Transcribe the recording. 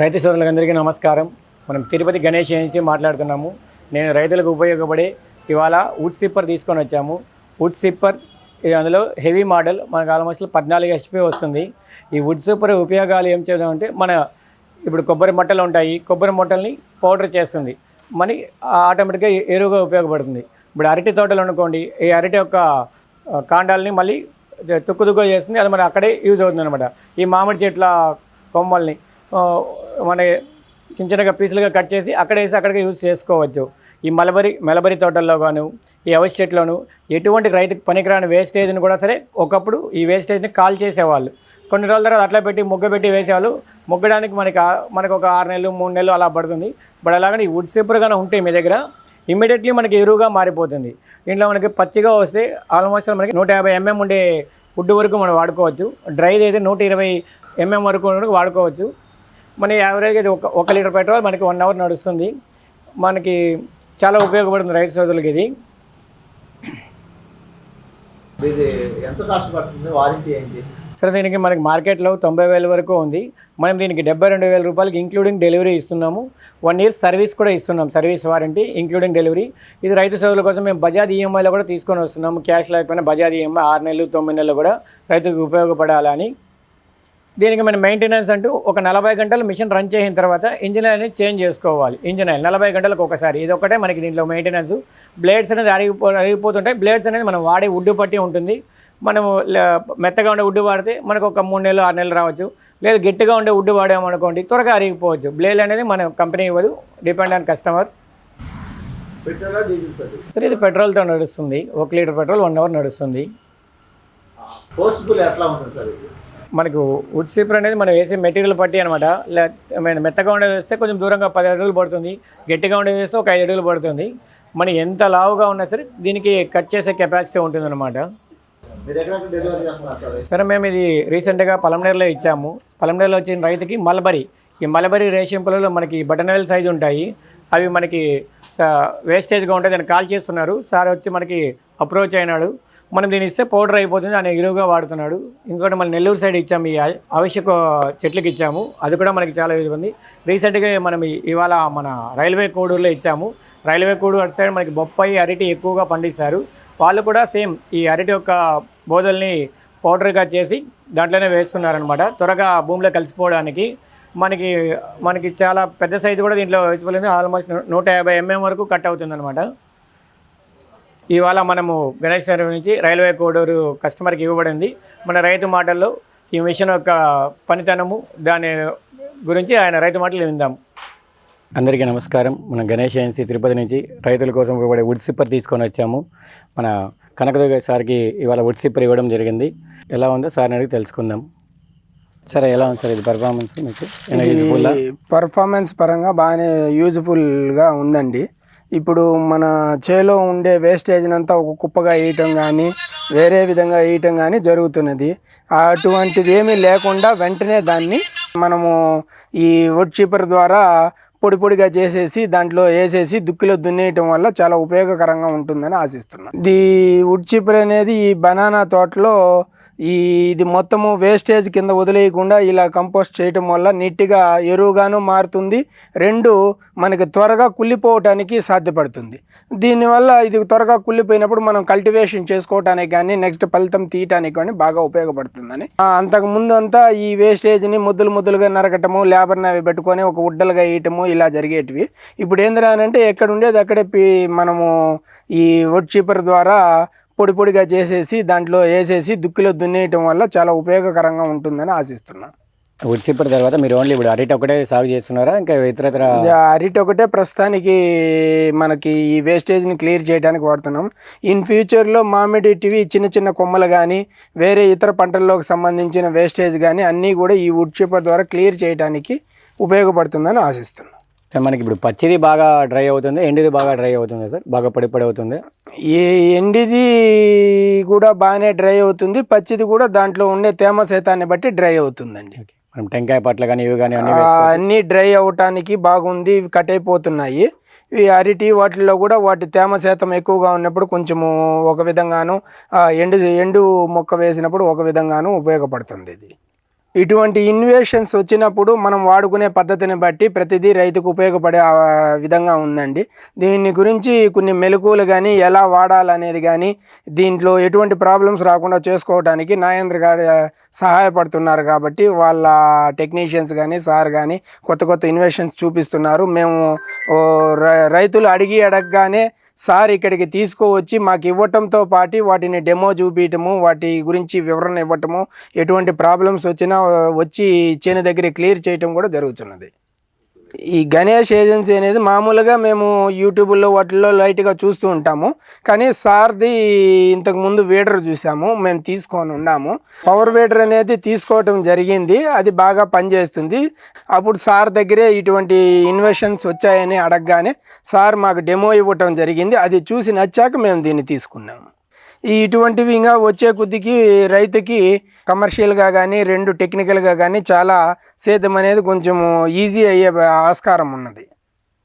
రైతు సోదరులందరికీ నమస్కారం. మనం తిరుపతి గణేష్ నుంచి మాట్లాడుతున్నాము. నేను రైతులకు ఉపయోగపడే ఇవాళ వుడ్ సిప్పర్ తీసుకొని వచ్చాము. వుడ్ సిప్పర్ ఇది అందులో హెవీ మోడల్ మనకు ఆల్మోస్ట్ పద్నాలుగు హెచ్పి వస్తుంది. ఈ వుడ్ సిప్పర్ ఉపయోగాలు ఏం చేద్దామంటే మన ఇప్పుడు కొబ్బరి మొట్టలు ఉంటాయి. కొబ్బరి మొట్టల్ని పౌడర్ చేస్తుంది. మనకి ఆటోమేటిక్గా ఎరువుగా ఉపయోగపడుతుంది. ఇప్పుడు అరటి తోటలు అనుకోండి ఈ అరటి యొక్క కాండాలని మళ్ళీ తుక్కు తుక్కు చేస్తుంది. అది మన అక్కడే యూజ్ అవుతుంది అనమాట ఈ మామిడి చెట్ల కొమ్మల్ని మన చిన్న చిన్నగా పీసులుగా కట్ చేసి అక్కడ వేసి అక్కడికి యూజ్ చేసుకోవచ్చు. ఈ మలబరి మలబరి తోటల్లో గాను ఈ అవిసె చెట్లను ఎటువంటి రైతు పనికిరాని వేస్టేజ్ని కూడా సరే ఒకప్పుడు ఈ వేస్టేజ్ని కాల్ చేసేవాళ్ళు. కొన్ని రోజుల తర్వాత అట్లా పెట్టి ముగ్గ పెట్టి వేసేవాళ్ళు. ముగ్గడానికి మనకి మనకు ఒక ఆరు నెలలు మూడు నెలలు అలా పడుతుంది. బట్ అలాగని ఈ వుడ్ సిప్పర్గానే ఉంటే మీ దగ్గర ఇమ్మీడియట్లీ మనకి ఎరువుగా మారిపోతుంది. దీంట్లో మనకి పచ్చిగా వస్తే ఆల్మోస్ట్ మనకి నూట యాభై ఎంఎం ఉండే వుడ్ వరకు మనం వాడుకోవచ్చు. డ్రైది అయితే నూట ఇరవై ఎంఎం వరకు వరకు వాడుకోవచ్చు. మన యావరేజ్ ఇది ఒక ఒక లీటర్ పెట్రోల్ మనకి వన్ అవర్ నడుస్తుంది. మనకి చాలా ఉపయోగపడుతుంది రైతు సోదరులకి ఇది. ఇది ఎంత కాస్ట్ పడుతుంది? వారంటీ ఏంటి? సరే దీనికి మనకి మార్కెట్లో తొంభై వేల వరకు ఉంది. మనం దీనికి డెబ్బై రెండు వేల రూపాయలకి ఇంక్లూడింగ్ డెలివరీ ఇస్తున్నాము. వన్ ఇయర్ సర్వీస్ కూడా ఇస్తున్నాం సర్వీస్ వారంటీ ఇంక్లూడింగ్ డెలివరీ ఇది రైతు సోదరుల కోసం మేము బజాజ్ ఈఎంఐలో కూడా తీసుకొని వస్తున్నాము. క్యాష్ లేకపోయినా బజాజ్ ఈఎంఐ ఆరు నెలలు తొమ్మిది నెలలు కూడా రైతుకు ఉపయోగపడాలని. దీనికి మన మెయింటెనెన్స్ అంటూ ఒక నలభై గంటలు మిషన్ రన్ చేసిన తర్వాత ఇంజిన్ ఆయిల్ని చేంజ్ చేసుకోవాలి. ఇంజిన్ ఆయిల్ నలభై గంటలకు ఒకసారి. ఇది ఒకటే మనకి దీంట్లో మెయింటెనెన్స్ బ్లేడ్స్ అనేది అరిగిపో అరిగిపోతుంటాయి. బ్లేడ్స్ అనేది మనం వాడే వుడ్ పట్టి ఉంటుంది. మనము మెత్తగా ఉండే వుడ్ వాడితే మనకు ఒక మూడు నెలలు ఆరు నెలలు రావచ్చు. లేదు గట్టిగా ఉండే వుడ్ వాడామనుకోండి త్వరగా అరిగిపోవచ్చు. బ్లేడ్ అనేది మన కంపెనీ ఇవ్వదు. డిపెండ్ ఆన్ కస్టమర్ సరే ఇది పెట్రోల్తో నడుస్తుంది. ఒక లీటర్ పెట్రోల్ వన్ అవర్ నడుస్తుంది. ఎట్లా ఉంటుంది సార్ మనకు వుడ్ స్లీపర్ అనేది మనం వేసే మెటీరియల్ బట్టి అనమాట మెత్తగా ఉండేది వేస్తే కొంచెం దూరంగా పది అడుగులు పడుతుంది. గట్టిగా ఉండేది వేస్తే ఒక ఐదు అడుగులు పడుతుంది. మనం ఎంత లావుగా ఉన్నా సరే దీనికి కట్ చేసే కెపాసిటీ ఉంటుంది అనమాట సార్ సరే మేము ఇది రీసెంట్గా పలంనేరులో ఇచ్చాము. పలంనేరులో వచ్చిన రైతుకి మలబరి. ఈ మలబరి రేషన్ పొలంలో మనకి బటనవేల్ సైజు ఉంటాయి. అవి మనకి వేస్టేజ్గా ఉంటాయి. దాన్ని కాల్ చేస్తున్నారు. సార్ వచ్చి మనకి అప్రోచ్ అయినాడు. మనం దీన్ని ఇస్తే పౌడర్ అయిపోతుంది ఆయన ఎరువుగా వాడుతున్నాడు. ఇంకోటి మన నెల్లూరు సైడ్ ఇచ్చాము ఈ ఆవశ్యక చెట్లకి ఇచ్చాము. అది కూడా మనకి చాలా యూజ్ ఉంది. రీసెంట్గా మనం ఇవాళ మన రైల్వే కోడూరులో ఇచ్చాము. రైల్వే కోడూరు అటు సైడ్ మనకి బొప్పాయి అరటి ఎక్కువగా పండిస్తారు. వాళ్ళు కూడా సేమ్ ఈ అరటి యొక్క బోధల్ని పౌడర్గా చేసి దాంట్లోనే వేస్తున్నారనమాట త్వరగా భూమిలో కలిసిపోవడానికి మనకి మనకి చాలా పెద్ద సైజు కూడా దీంట్లో వేసిపోలేదు ఆల్మోస్ట్ నూట యాభై ఎంఎం వరకు కట్ అవుతుందన్నమాట. ఇవాళ మనము గణేష్ నగర్ నుంచి రైల్వే కోడూరు కస్టమర్కి ఇవ్వబడింది. మన రైతు మాటల్లో ఈ మిషన్ యొక్క పనితనము దాని గురించి ఆయన రైతు మాటలు విందాం. అందరికీ నమస్కారం. మన గణేష్ ఏజెన్సీ తిరుపతి నుంచి రైతుల కోసం ఇవ్వబడే వుడ్ సిప్పర్ తీసుకొని వచ్చాము. మన కనకదుర్గ సార్కి ఇవాళ వుడ్ సిప్పర్ ఇవ్వడం జరిగింది. ఎలా ఉందో సార్ని అడిగి తెలుసుకుందాం. సరే ఎలా ఉంది సార్ ఇది పర్ఫార్మెన్స్ మీకు? పర్ఫార్మెన్స్ పరంగా బాగానే యూజ్ఫుల్గా ఉందండి. ఇప్పుడు మన చేలో ఉండే వేస్టేజ్ అంతా ఒక కుప్పగా వేయటం కానీ వేరే విధంగా వేయటం కానీ జరుగుతున్నది. అటువంటిది ఏమీ లేకుండా వెంటనే దాన్ని మనము ఈ వుడ్ చీపర్ ద్వారా పొడి పొడిగా చేసేసి దాంట్లో వేసేసి దుక్కిలో దున్నేయటం వల్ల చాలా ఉపయోగకరంగా ఉంటుందని ఆశిస్తున్నాను. ది వుడ్ చీపర్ అనేది ఈ బనానా తోటలో ఈ ఇది మొత్తము వేస్టేజ్ కింద వదిలేయకుండా ఇలా కంపోస్ట్ చేయటం వల్ల నీట్గా ఎరువుగాను మారుతుంది. రెండు మనకి త్వరగా కుళ్ళిపోవటానికి సాధ్యపడుతుంది. దీనివల్ల ఇది త్వరగా కుళ్ళిపోయినప్పుడు మనం కల్టివేషన్ చేసుకోవటానికి కానీ నెక్స్ట్ ఫలితం తీయటానికి కానీ బాగా ఉపయోగపడుతుందని. అంతకుముందు అంతకు ముందు అంతా ఈ వేస్టేజ్ని ముద్దులు ముద్దులుగా నరకటము లేబర్ని అవి పెట్టుకొని ఒక ఉడ్డలుగా వేయటము ఇలా జరిగేటివి. ఇప్పుడు ఏందిరా అంటే ఎక్కడ ఉండేది అక్కడే మనము ఈ వుడ్ చీపర్ ద్వారా పొడి పొడిగా చేసేసి దాంట్లో వేసేసి దుక్కిలో దున్నేయటం వల్ల చాలా ఉపయోగకరంగా ఉంటుందని ఆశిస్తున్నాను సిప్పర్ తర్వాత మీరు ఓన్లీ ఇప్పుడు అరటి ఒకటే సాగు చేస్తున్నారా? ఇంకా ఇతరత్ర అరటి ఒకటే ప్రస్తుతానికి మనకి ఈ వేస్టేజ్ని క్లియర్ చేయడానికి వాడుతున్నాం. ఇన్ ఫ్యూచర్లో మామిడి టివి చిన్న చిన్న కొమ్మలు కానీ వేరే ఇతర పంటల్లోకి సంబంధించిన వేస్టేజ్ కానీ అన్నీ కూడా ఈ చీపర్ ద్వారా క్లియర్ చేయడానికి ఉపయోగపడుతుందని ఆశిస్తున్నాం. మనకి ఇప్పుడు పచ్చిది బాగా డ్రై అవుతుంది ఎండిది బాగా డ్రై అవుతుంది సార్ బాగా పొడి పొడి అవుతుంది. ఈ ఎండిది కూడా బాగానే డ్రై అవుతుంది పచ్చిది కూడా దాంట్లో ఉండే తేమ శాతాన్ని బట్టి డ్రై అవుతుందండి. మనం టెంకాయ పట్ల కానీ ఇవి కానీ అన్ని డ్రై అవటానికి బాగుంది ఇవి కట్ అయిపోతున్నాయి. ఈ అరటి వాటిల్లో కూడా వాటి తేమ శాతం ఎక్కువగా ఉన్నప్పుడు కొంచెము ఒక విధంగాను ఎండు ఎండు మొక్క వేసినప్పుడు ఒక విధంగాను ఉపయోగపడుతుంది ఇది. ఇటువంటి ఇన్వేషన్స్ వచ్చినప్పుడు మనం వాడుకునే పద్ధతిని బట్టి ప్రతిదీ రైతుకు ఉపయోగపడే విధంగా ఉందండి. దీని గురించి కొన్ని మెలకువలు కానీ ఎలా వాడాలనేది కానీ దీంట్లో ఎటువంటి ప్రాబ్లమ్స్ రాకుండా చేసుకోవడానికి నాగేంద్ర గారు సహాయపడుతున్నారు కాబట్టి వాళ్ళ టెక్నీషియన్స్ కానీ సార్ కానీ కొత్త కొత్త ఇన్వేషన్స్ చూపిస్తున్నారు. మేము రై- రైతులు అడిగి అడగగానే సార్ ఇక్కడికి తీసుకువచ్చి మాకు ఇవ్వటంతో పాటు వాటిని డెమో చూపించటము వాటి గురించి వివరణ ఇవ్వటము ఎటువంటి ప్రాబ్లమ్స్ వచ్చినా వచ్చి చేను దగ్గర క్లియర్ చేయటం కూడా జరుగుతున్నది. ఈ గణేష్ ఏజెన్సీ అనేది మామూలుగా మేము యూట్యూబ్లో వాటిల్లో లైట్గా చూస్తూ ఉంటాము. కానీ సార్ది ఇంతకుముందు వేడర్ వీడర్ చూసాము. మేము తీసుకొని ఉన్నాము. పవర్ వీడర్ అనేది తీసుకోవటం జరిగింది. అది బాగా పనిచేస్తుంది. అప్పుడు సార్ దగ్గరే ఇటువంటి ఇన్వెషన్స్ వచ్చాయని అడగగానే సార్ మాకు డెమో ఇవ్వటం జరిగింది. అది చూసి నచ్చాక మేము దీన్ని తీసుకున్నాము. ఈ ఇటువంటివి ఇంకా వచ్చే కొద్దికి రైతుకి కమర్షియల్గా కానీ రెండు టెక్నికల్గా కానీ చాలా సేద్యం అనేది కొంచెం ఈజీ అయ్యే ఆస్కారం ఉన్నది.